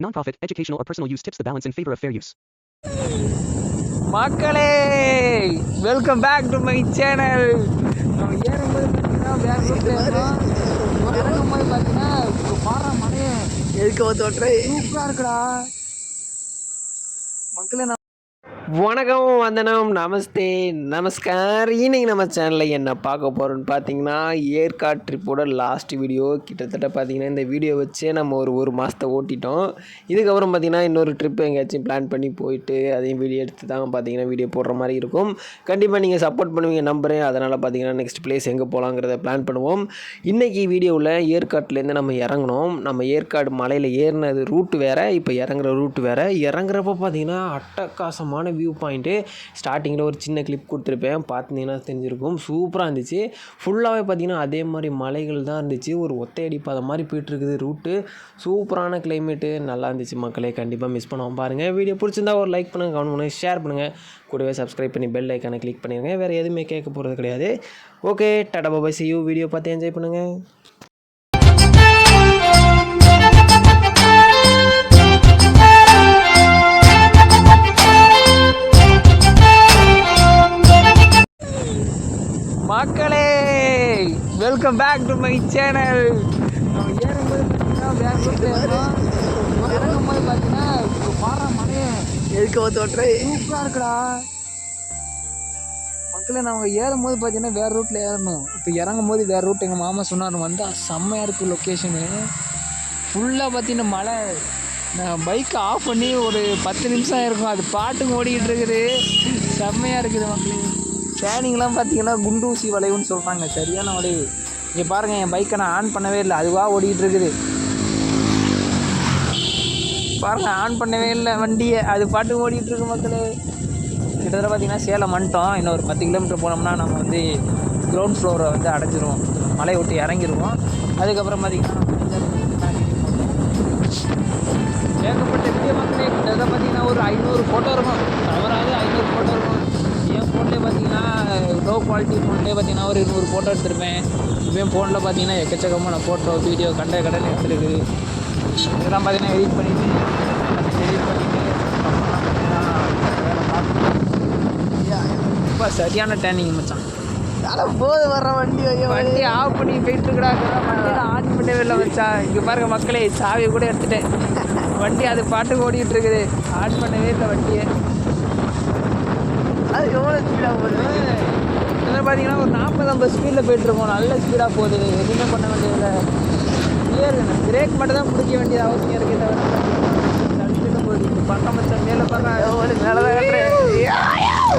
Non-profit, educational, or personal use tips the balance in favor of fair use. மக்களே welcome back to my channel நம்ம ஏறும்போது பார்த்தீங்கன்னா வேற ரூட்ல ஏறோம் இறங்கும்போது பார்த்தீங்கன்னா இப்போ பாறை மலையே. எதுக்கு வந்து ஓட்டுறே சூப்பராக இருக்குடா. மக்களே நான் வணக்கம் வந்தனம் நமஸ்தே நமஸ்கார். இன்னைக்கு நம்ம சேனலில் என்ன பார்க்க போகிறோம்னு பார்த்தீங்கன்னா ஏற்காடு ட்ரிப்போட லாஸ்ட் வீடியோ கிட்டத்தட்ட பார்த்தீங்கன்னா இந்த வீடியோ வச்சே நம்ம ஒரு ஒரு மாதத்தை ஓட்டிட்டோம். இதுக்கப்புறம் பார்த்தீங்கன்னா இன்னொரு ட்ரிப் எங்கேயாச்சும் பிளான் பண்ணி போயிட்டு அதையும் வீடியோ எடுத்து தான் பார்த்தீங்கன்னா வீடியோ போடுற மாதிரி இருக்கும். கண்டிப்பாக நீங்கள் சப்போர்ட் பண்ணுவீங்க நம்புறேன். அதனால் பார்த்தீங்கன்னா நெக்ஸ்ட் பிளேஸ் எங்கே போகலாங்கிறத பிளான் பண்ணுவோம். இன்றைக்கி வீடியோவில் ஏற்காட்டிலேருந்து நம்ம இறங்கினோம். நம்ம ஏற்காடு மலையில் ஏறினது ரூட் வேறு இப்போ இறங்குற ரூட் வேறு. இறங்குறப்ப பார்த்தீங்கன்னா அட்டகாசமான வியூ பாயிண்ட்டு ஸ்டார்டிங்கில் ஒரு சின்ன கிளிப் கொடுத்துருப்பேன். பார்த்தீங்கன்னா தெரிஞ்சிருக்கும். சூப்பராக இருந்துச்சு. ஃபுல்லாகவே பார்த்தீங்கன்னா அதே மாதிரி மலைகள் தான் இருந்துச்சு. ஒரு ஒத்தையடி பாதை மாதிரி போயிட்டுருக்குது ரூட்டு சூப்பரான கிளைமேட்டு நல்லா இருந்துச்சு மக்களே. கண்டிப்பாக மிஸ் பண்ணாமல் பாருங்கள் வீடியோ பிடிச்சிருந்தா ஒரு லைக் பண்ணுங்கள் கமெண்ட் பண்ணுங்கள் ஷேர் பண்ணுங்கள் கூடவே சப்ஸ்கிரைப் பண்ணி பெல் ஐக்கானை கிளிக் பண்ணிடுங்க வேறு எதுவுமே கேட்க போகிறது கிடையாது. Okay tata bye bye video பார்த்து என்ஜாய் பண்ணுங்கள் welcome back to my channel நம்ம ஏறும்போது பார்த்தீங்கன்னா ரூட்ல ஏறோம் இறங்கும்போது பார்த்தீங்கன்னா பாறை மலையே எதுக்கு சூப்பராக இருக்குடா. மக்களே நம்ம ஏறும் போது பார்த்தீங்கன்னா வேறு ரூட்டில் ஏறணும். இப்போ இறங்கும் போது வேறு ரூட் எங்கள் மாமா சொன்னார் வந்தால் செம்மையாக இருக்குது லொக்கேஷனு ஃபுல்லாக பார்த்தீங்கன்னா மழை. நான் பைக்கை ஆஃப் பண்ணி ஒரு பத்து நிமிஷம் இருக்கும். அது பாட்டுங்க ஓடிக்கிட்டு இருக்குது. செம்மையாக இருக்குது மக்களே. டேனிங்லாம் பார்த்தீங்கன்னா குண்டூசி வளைவுன்னு சொல்கிறாங்க சரியான வளைவு. இங்கே பாருங்கள் என் பைக்கை நான் ஆன் பண்ணவே இல்லை. அதுவாக ஓடிக்கிட்டு இருக்குது. பாருங்க ஆன் பண்ணவே இல்லை வண்டியை. அது பாட்டு ஓடிட்டு இருக்கு மக்களே. கிட்டத்தட்ட பார்த்தீங்கன்னா சேலம் வந்துட்டோம். இன்னும் ஒரு பத்து கிலோமீட்டர் போனோம்னா நம்ம வந்து கிரவுண்ட் ஃப்ளோரை வந்து அடைஞ்சிருவோம். மலையை விட்டு இறங்கிடுவோம் அதுக்கப்புறம் பார்த்தீங்கன்னா ஏகப்பட்ட வீடியோ மக்களே கிட்டத்தட்ட பார்த்தீங்கன்னா ஒரு ஐநூறு ஃபோட்டோ இருக்கும். தவறாது ஐநூறு ஃபோட்டோ இருக்கும். என் ஃபோன்லேயே பார்த்தீங்கன்னா லோ குவாலிட்டி ஃபோன்லேயே பார்த்தீங்கன்னா ஒரு இருநூறு ஃபோட்டோ எடுத்திருப்பேன். இப்போயும் ஃபோனில் பார்த்தீங்கன்னா எக்கச்சக்கமாக நான் ஃபோட்டோ வீடியோ கண்ட கடன் எடுத்துருக்கு இதெல்லாம் பார்த்தீங்கன்னா எடிட் பண்ணிட்டு எடிட் பண்ணிட்டு இப்போ சரியான டேனிங் மச்சான். போது வர்ற வண்டி வண்டி ஆஃப் பண்ணி போயிட்டு இருக்கடா ஆன் பண்ணவே இல்லை மச்சான். இங்கே பாருங்க மக்களே சாவியை கூட எடுத்துட்டேன். வண்டி அது பாட்டுக்கு ஓடிட்டு இருக்குது. ஆன் பண்ணவே இல்லை வண்டியை. அது எவ்வளோ ஸ்பீடாக போகுது? இதில் பார்த்தீங்கன்னா ஒரு நாற்பது ஐம்பது ஸ்பீடில் போயிட்டுருக்கோம். நல்ல ஸ்பீடாக போகுது. எதுவுமே பண்ண வேண்டியதில்லை. கிளியர் பிரேக் மட்டும் தான் பிடிக்க வேண்டியது அவசியம் இருக்குது தவிர போகுது. பக்கம் மச்சான் மேலே பாரு மேலே தான் கட்டுறேன்.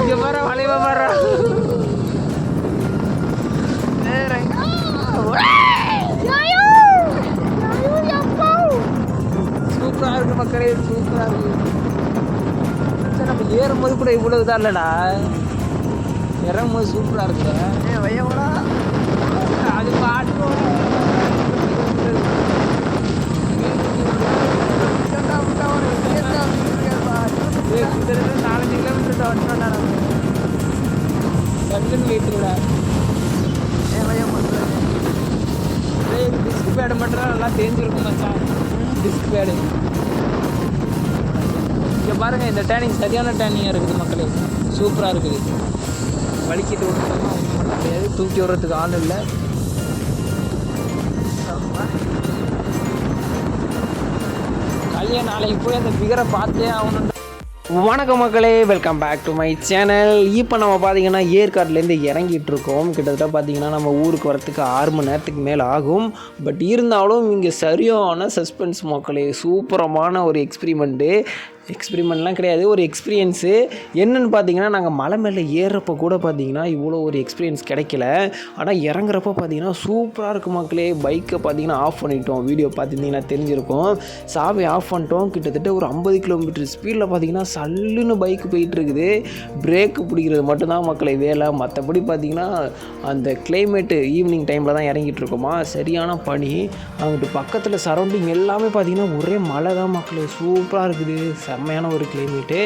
இங்கே பாரு வளைவ பாரு. சூப்பராக இருக்கு மக்களே சூப்பராக இருக்கு. நம்ம ஏறும்போது கூட இவ்வளோ இதாக இல்லைடா. இறங்கும்போது சூப்பராக இருக்கு ஏ வையவடா அது பாட்டு. நாலஞ்சு கிலோமீட்டர் வந்துட்டோம்டா நம்ம டக்குன்னு வெயிட்டுடா ஏ வையம் டிஸ்க் பேடு மட்டும் நல்லா தெரிஞ்சிருக்கும் மச்சான். டிஸ்க் பேடு இங்கே பாருங்க இந்த டேனிங் சரியான டேனிங்காக இருக்குது மக்களே. சூப்பராக இருக்குது. வலிக்கிட்டு விட்டுறோமா கிடையாது. தூக்கி விடுறதுக்கு ஆள் இல்லை. கல்யாணம் நாளைக்கு போய் அந்த பிகரை பார்த்தே ஆகணும் வணக்கம் மக்களே welcome back to my channel இப்போ நம்ம பார்த்தீங்கன்னா ஏற்காட்லேருந்து இறங்கிட்டு இருக்கோம் கிட்டத்தட்ட பார்த்தீங்கன்னா நம்ம ஊருக்கு வரத்துக்கு ஆறு மணி நேரத்துக்கு மேலே ஆகும். பட் இருந்தாலும் இங்கே சரியான சஸ்பென்ஸ் மக்களே. சூப்பரமான ஒரு எக்ஸ்பிரிமெண்ட்டு எக்ஸ்பிரிமெண்ட்லாம் கிடையாது. ஒரு எக்ஸ்பீரியன்ஸு என்னென்னு பார்த்தீங்கன்னா நாங்கள் மலை மேலே ஏறுறப்ப கூட பார்த்தீங்கன்னா இவ்வளோ ஒரு எக்ஸ்பீரியன்ஸ் கிடைக்கல. ஆனால் இறங்குறப்ப பார்த்தீங்கன்னா சூப்பராக இருக்கும் மக்களே. பைக்கை பார்த்தீங்கன்னா ஆஃப் பண்ணிட்டோம். வீடியோ பார்த்துருந்தீங்கன்னா தெரிஞ்சிருக்கும். சாவி ஆஃப் பண்ணிட்டோம். கிட்டத்தட்ட ஒரு ஐம்பது கிலோமீட்டர் ஸ்பீடில் பார்த்தீங்கன்னா சல்லுன்னு பைக் போயிட்டுருக்குது. பிரேக்கு பிடிக்கிறது மட்டும்தான் மக்களை வேலை. மற்றபடி பார்த்தீங்கன்னா அந்த கிளைமேட்டு ஈவினிங் டைமில் தான் இறங்கிட்டு இருக்கோமா? சரியான பனி. அங்கிட்டு பக்கத்தில் சரௌண்டிங் எல்லாமே பார்த்தீங்கன்னா ஒரே மழை தான் மக்களே சூப்பராக இருக்குது. செம்மையான ஒரு கிளைமேட்டு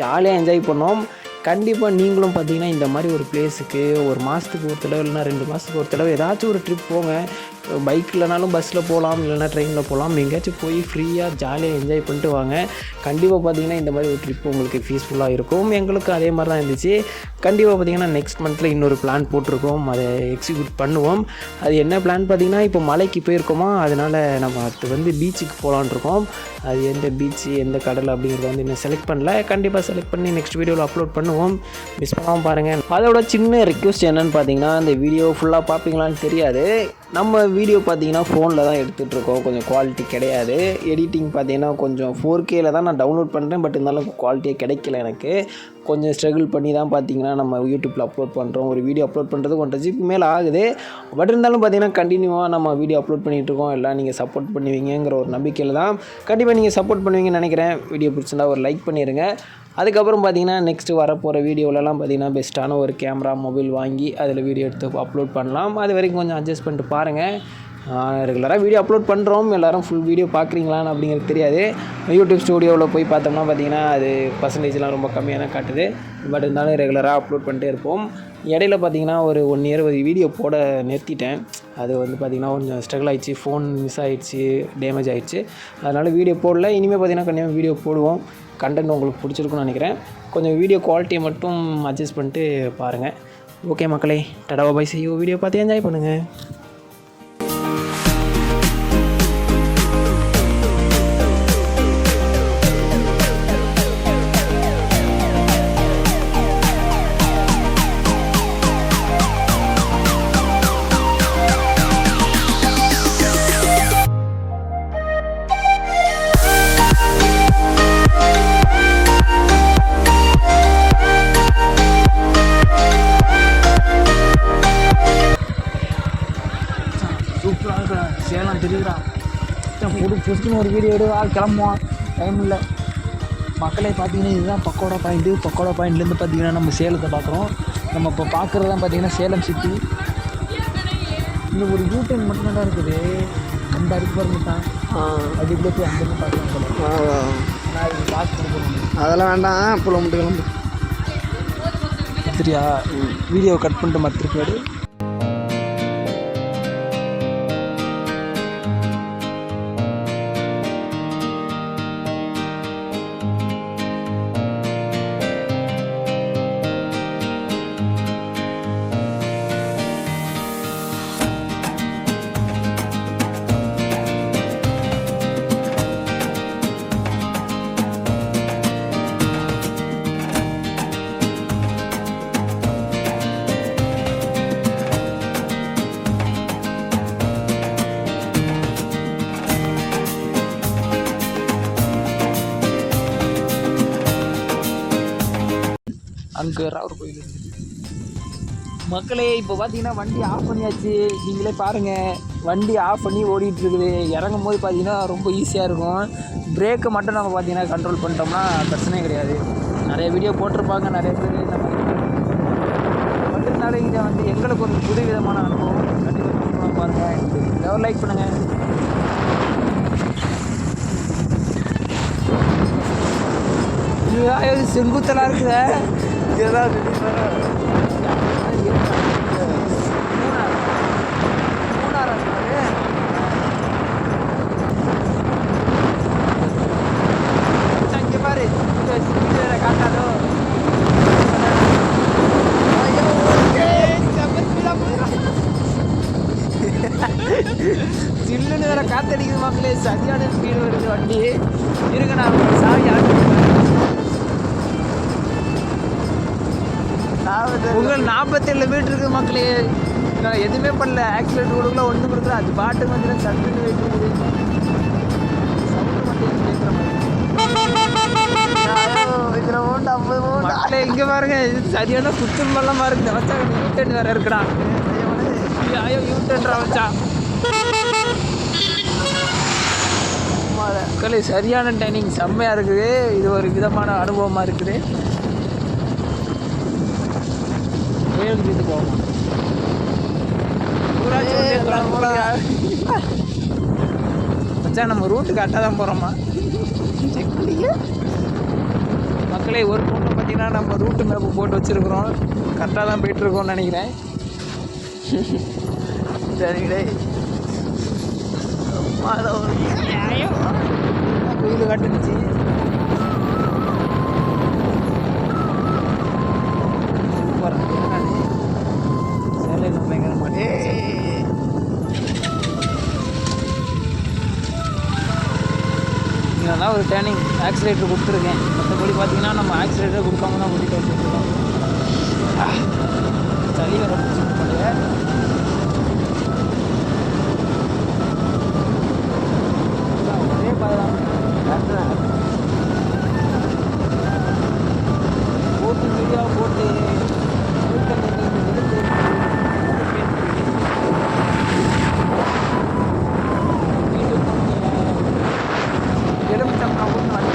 ஜாலியாக என்ஜாய் பண்ணோம். கண்டிப்பாக நீங்களும் பார்த்தீங்கன்னா இந்த மாதிரி ஒரு பிளேஸுக்கு ஒரு மாதத்துக்கு ஒரு தடவை இல்லைனா ரெண்டு மாதத்துக்கு ஒரு தடவை ஏதாச்சும் ஒரு ட்ரிப் போங்க. பைக்லனாலும் பஸ்ஸில் போகலாம் இல்லைனா ட்ரெயினில் போகலாம். எங்கேயாச்சும் போய் ஃப்ரீயாக ஜாலியாக என்ஜாய் பண்ணிட்டு வாங்க. கண்டிப்பாக பார்த்தீங்கன்னா இந்த மாதிரி ஒரு ட்ரிப் உங்களுக்கு பீஸ்ஃபுல்லாக இருக்கும். எங்களுக்கு அதே மாதிரி தான் இருந்துச்சு. கண்டிப்பாக பார்த்தீங்கன்னா நெக்ஸ்ட் மந்த்தில் இன்னொரு பிளான் போட்டிருக்கோம். அதை எக்ஸிக்யூட் பண்ணுவோம். அது என்ன பிளான் பார்த்தீங்கன்னா இப்போ மலைக்கு போயிருக்கோமா? அதனால் நம்ம அடுத்து வந்து பீச்சுக்கு போகலான் இருக்கோம். அது எந்த பீச்சு எந்த கடல் அப்படிங்கிறத வந்து இன்னும் செலக்ட் பண்ணல. கண்டிப்பாக செலக்ட் பண்ணி நெக்ஸ்ட் வீடியோவில் அப்லோட் பண்ணுவோம். மிஸ் பண்ணாமல் பாருங்கள் அதோட சின்ன ரிக்வஸ்ட் என்னென்னு பார்த்தீங்கன்னா இந்த வீடியோ ஃபுல்லாக பார்ப்பீங்களான்னு தெரியாது. நம்ம வீடியோ பார்த்தீங்கன்னா ஃபோனில் தான் எடுத்துகிட்ருக்கோம் கொஞ்சம் குவாலிட்டி கிடையாது. எடிட்டிங் பார்த்தீங்கன்னா கொஞ்சம் ஃபோர் கேல தான் நான் டவுன்லோட் பண்ணுறேன் பட் இருந்தாலும் குவாலிட்டியே கிடைக்கல எனக்கு. கொஞ்சம் ஸ்ட்ரகிள் பண்ணி தான் பார்த்தீங்கன்னா நம்ம யூடியூப்பில் அப்லோட் பண்ணுறோம் ஒரு வீடியோ அப்லோட் பண்ணுறது ஒன்றரை ஜிபி மேலே ஆகுது. பட் இருந்தாலும் பார்த்தீங்கன்னா கண்டினியூவாக நம்ம வீடியோ அப்லோட் பண்ணிகிட்ருக்கோம் எல்லாம் நீங்கள் சப்போர்ட் பண்ணுவீங்கங்கிற ஒரு நம்பிக்கையில் தான் கண்டிப்பாக நீங்கள் சப்போர்ட் பண்ணுவீங்கன்னு நினைக்கிறேன். வீடியோ பிடிச்சிருந்தா ஒரு லைக் பண்ணிடுங்க அதுக்கப்புறம் பார்த்தீங்கன்னா நெக்ஸ்ட்டு வரப்போகிற வீடியோவிலலாம் பார்த்தீங்கன்னா பெஸ்ட்டான ஒரு கேமரா மொபைல் வாங்கி அதில் வீடியோ எடுத்து அப்லோட் பண்ணலாம். அது வரைக்கும் கொஞ்சம் அட்ஜஸ்ட் பண்ணிட்டு பாருங்கள் ரெகுலராக வீடியோ அப்லோட் பண்ணுறோம் எல்லோரும் ஃபுல் வீடியோ பார்க்குறீங்களான்னு அப்படிங்கிறது தெரியாது. யூடியூப் ஸ்டூடியோவில் போய் பார்த்தோம்னா பார்த்திங்கன்னா அது பர்சன்டேஜ்லாம் ரொம்ப கம்மியாக தான் காட்டுது. பட் இருந்தாலும் ரெகுலராக அப்லோட் பண்ணிட்டே இருப்போம். இடையில பார்த்தீங்கன்னா ஒரு ஒன் இயர் ஒரு வீடியோ போட நிறுத்திட்டேன். அது வந்து பார்த்திங்கன்னா கொஞ்சம் ஸ்ட்ரகிள் ஆகிடுச்சு ஃபோன் மிஸ் ஆகிடுச்சு டேமேஜ் ஆகிடுச்சு அதனால் வீடியோ போடல. இனிமேல் பார்த்தீங்கன்னா கண்டிப்பாக வீடியோ போடுவோம். கண்டென்ட் உங்களுக்கு பிடிச்சிருக்குன்னு நினைக்கிறேன். கொஞ்சம் வீடியோ குவாலிட்டியை மட்டும் அட்ஜஸ்ட் பண்ணிட்டு பாருங்கள் ஓகே மக்களே டடாவா பை செய்யோ வீடியோ பார்த்து என்ஜாய் பண்ணுங்கள் புதுக்குன்னு ஒரு வீடியோ எடுவா கிளம்புவான். டைம் இல்லை. மக்களே பார்த்தீங்கன்னா இதுதான் பக்கோடா பாயிண்ட்டு பக்கோடா பாயிண்ட்லேருந்து பார்த்தீங்கன்னா நம்ம சேலத்தை பார்க்குறோம். நம்ம இப்போ பார்க்குறது தான் பார்த்தீங்கன்னா சேலம் சிட்டி இங்கே ஒரு யூட்டன் மட்டும்தான் இருக்குது. அந்த அடிக்கு பாருங்க தான் அதுக்குள்ளே போய் அங்கேருந்து பார்க்கலாம் போல. நான் இது லாஸ்ட் கொடுக்கணும் அதெல்லாம் வேண்டாம். புள்ள மட்டும் கிளம்பு. சரியா? வீடியோ கட் பண்ணிட்டு மத்திருக்காடு அங்கே ராவர் கோயில் மக்களே இப்போ பார்த்தீங்கன்னா வண்டி ஆஃப் பண்ணியாச்சு. நீங்களே பாருங்கள் வண்டி ஆஃப் பண்ணி ஓடிட்டு இருக்குது. இறங்கும் போது பார்த்தீங்கன்னா ரொம்ப ஈஸியாக இருக்கும். பிரேக்கை மட்டும் நம்ம பார்த்தீங்கன்னா கண்ட்ரோல் பண்ணிட்டோம்னா பிரச்சனையே கிடையாது. நிறைய வீடியோ போட்டிருப்பாங்க நிறைய பேர் இந்த மாதிரி. பட் இதை வந்து எங்களுக்கு ஒரு புது விதமான அனுபவம் கண்டிப்பாக பாருங்கள் எவ்வளோ லைக் பண்ணுங்கள் செங்குத்தலாக இருக்குதே. இங்கே பாரு காட்டாதோ சில்லுன்னு வேற காத்தடிக்குது மக்களே சரியான ஸ்பீடு வருது வண்டி. இருங்க நான் சாவி ஆட்டு உங்கள் நாற்பத்தேழு மீட்டருக்கு மக்களே நான் எதுவுமே பண்ணல. ஆக்சிடென்ட் கொடுக்கல ஒன்றும் கொடுக்கல அது பாட்டுக்கு வந்து சட்டுன்னு வெயிட் இருக்குது இங்க பாருங்க. சரியான குத்தும் பள்ளமா இருக்கு வச்சா யூட்டன் வேற இருக்கிறான். ஐயோ யூட்டன் வச்சா மக்களே சரியான டைனிங் செம்மையாக இருக்குது. இது ஒரு விதமான அனுபவமாக இருக்குது. கோயில் வீட்டு போவோம்? மச்சான் நம்ம ரூட்டு கரெக்டாக தான் போகிறோமா மக்களே ஒரு பொண்ணு பார்த்தீங்கன்னா நம்ம ரூட்டு மேப்பு போட்டு வச்சுருக்குறோம். கரெக்டாக தான் போயிட்டுருக்கோம்னு நினைக்கிறேன். சரிங்களே குயில் கட்டுச்சு ஒரு டேர்னிங் ஆக்சிலேட்டர் கொடுத்துருக்கேன். மற்றபடி பார்த்தீங்கன்னா நம்ம ஆக்சிலேட்டர் கொடுக்காம தான் ஓட்டிகிட்டு வந்துருக்கோம் சளி வர ஒரே பதம் போட்டு வீடியோ போட்டு எலுமிச்சம்பழம் ஒன்று வந்து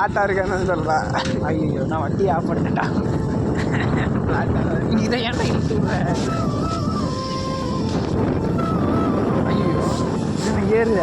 இது அங்கிட்டு பிளாட்டாக இருக்கான்னு சொல்கிறா ஐயோ நான் வண்டி ஆஃப் பண்ணிட்டா இதை ஏன்டா இழுத்து விடுற ஐயோ ஏறுத?